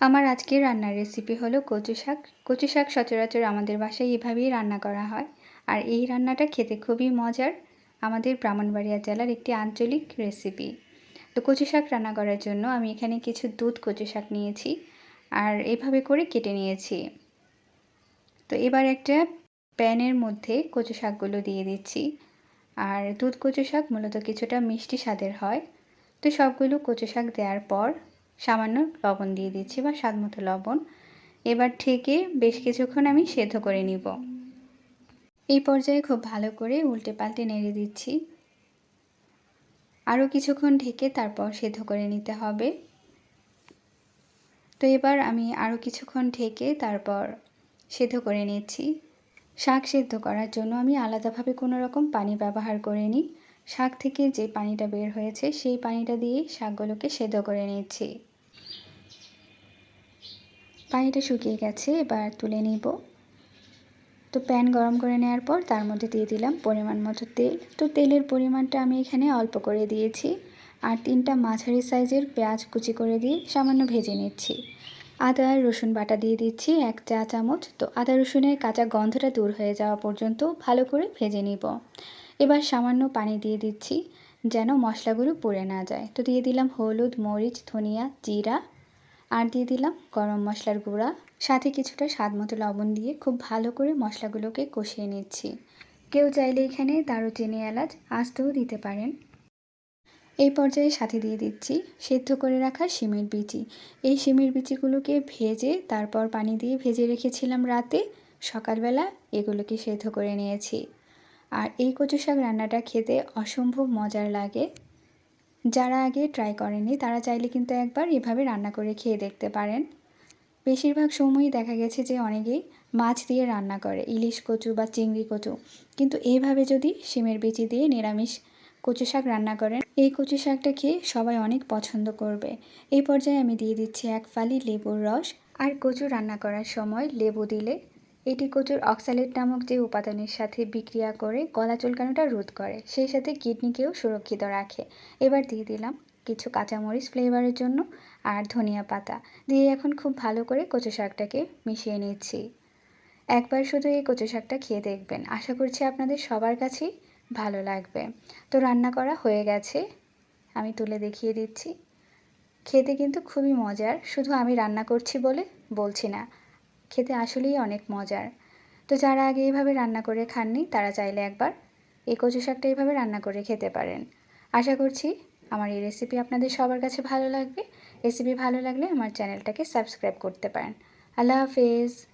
আমার আজকের রান্নার রেসিপি হলো কচু শাক। কচু শাক সচরাচর আমাদের বাসায় এভাবেই রান্না করা হয়। আর এই রান্নাটা খেতে খুবই মজার। আমাদের ব্রাহ্মণবাড়িয়া জেলার একটি আঞ্চলিক রেসিপি তো কচু শাক রান্না করার জন্য আমি এখানে কিছু দুধ কচু শাক নিয়েছি আর এভাবে করে কেটে নিয়েছি। তো এবার একটা প্যানের মধ্যে কচু শাকগুলো দিয়ে দিচ্ছি। আর দুধ কচু শাক মূলত কিছুটা মিষ্টি স্বাদের হয়। তো সবগুলো কচু শাক দেওয়ার পর সামান্য লবণ দিয়ে দিচ্ছি বা স্বাদ মতো লবণ। এবার ঠেকে বেশ কিছুক্ষণ আমি সেদ্ধ করে নিব। এই পর্যায়ে খুব ভালো করে উল্টে পাল্টে নেড়ে দিচ্ছি। আরও কিছুক্ষণ ঢেকে তারপর সেদ্ধ করে নিতে হবে। তো এবার আমি আরও কিছুক্ষণ ঢেকে তারপর সেদ্ধ করে নিচ্ছি। শাক সেদ্ধ করার জন্য আমি আলাদাভাবে কোনো রকম পানি ব্যবহার করিনি। শাক থেকে যে পানিটা বের হয়েছে, সেই পানিটা দিয়ে শাকগুলোকে সেদ্ধ করে নিচ্ছি। পানিটা শুকিয়ে গেছে, এবার তুলে নিব। তো প্যান গরম করে নেওয়ার পর তার মধ্যে দিয়ে দিলাম পরিমাণ মতো তেল। তো তেলের পরিমাণটা আমি এখানে অল্প করে দিয়েছি। আর তিনটা মাঝারি সাইজের পেঁয়াজ কুচি করে দিয়ে সামান্য ভেজে নিচ্ছি। আদা রসুন বাটা দিয়ে দিচ্ছি এক চা চামচ। তো আদা রসুনের কাঁচা গন্ধটা দূর হয়ে যাওয়া পর্যন্ত ভালো করে ভেজে নিব। এবার সামান্য পানি দিয়ে দিচ্ছি যেন মশলাগুলো পুড়ে না যায়। তো দিয়ে দিলাম হলুদ, মরিচ, ধনিয়া, জিরা আর দিয়ে দিলাম গরম মশলার গুঁড়া। সাথে কিছুটা স্বাদ মতো লবণ দিয়ে খুব ভালো করে মশলাগুলোকে কষিয়ে নিচ্ছি। কেউ চাইলে এখানে দারু দারুচিনি এলাচ আস্তেও দিতে পারেন। এই পর্যায়ে সাথে দিয়ে দিচ্ছি সেদ্ধ করে রাখা শিমের বিচি। এই শিমের বিচিগুলোকে ভেজে, তারপর পানি দিয়ে ভেজে রেখেছিলাম রাতে। সকালবেলা এগুলোকে সেদ্ধ করে নিয়েছি। আর এই কচু শাক রান্নাটা খেতে অসম্ভব মজার লাগে। যারা আগে ট্রাই করেনি, তারা চাইলে কিন্তু একবার এভাবে রান্না করে খেয়ে দেখতে পারেন। বেশিরভাগ সময়ই দেখা গেছে যে অনেকেই মাছ দিয়ে রান্না করে, ইলিশ কচু বা চিংড়ি কচু। কিন্তু এইভাবে যদি শিমের বিচি দিয়ে নিরামিষ কচু শাক রান্না করেন, এই কচু শাকটা খেয়ে সবাই অনেক পছন্দ করবে। এই পর্যায়ে আমি দিয়ে দিচ্ছি এক ফালি লেবুর রস। আর কচু রান্না করার সময় লেবু দিলে এটি কচুর অক্সালেট নামক যে উপাদানের সাথে বিক্রিয়া করে গলা চুলকানোটা রোধ করে, সেই সাথে কিডনিকেও সুরক্ষিত রাখে। এবার দিয়ে দিলাম কিছু কাঁচামরিচ ফ্লেভারের জন্য আর ধনিয়া পাতা। দিয়ে এখন খুব ভালো করে কচু শাকটাকে মিশিয়ে নিচ্ছি। একবার শুধু এই কচু শাকটা খেয়ে দেখবেন। আশা করছি আপনাদের সবার কাছেই ভালো লাগবে। তো রান্না করা হয়ে গেছে। আমি তুলে দেখিয়ে দিচ্ছি। খেতে কিন্তু খুবই মজার। শুধু আমি রান্না করছি বলে বলছি না। খেতে আসলেই অনেক মজার। তো যারা আগে এইভাবে রান্না করে খাননি, তারা চাইলে একবার এই কচু শাকটা এইভাবে রান্না করে খেতে পারেন। আশা করছি আমার এই রেসিপি আপনাদের সবার কাছে ভালো লাগবে। রেসিপি ভালো লাগলে আমার চ্যানেলটাকে সাবস্ক্রাইব করতে পারেন। আল্লাহ হাফেজ।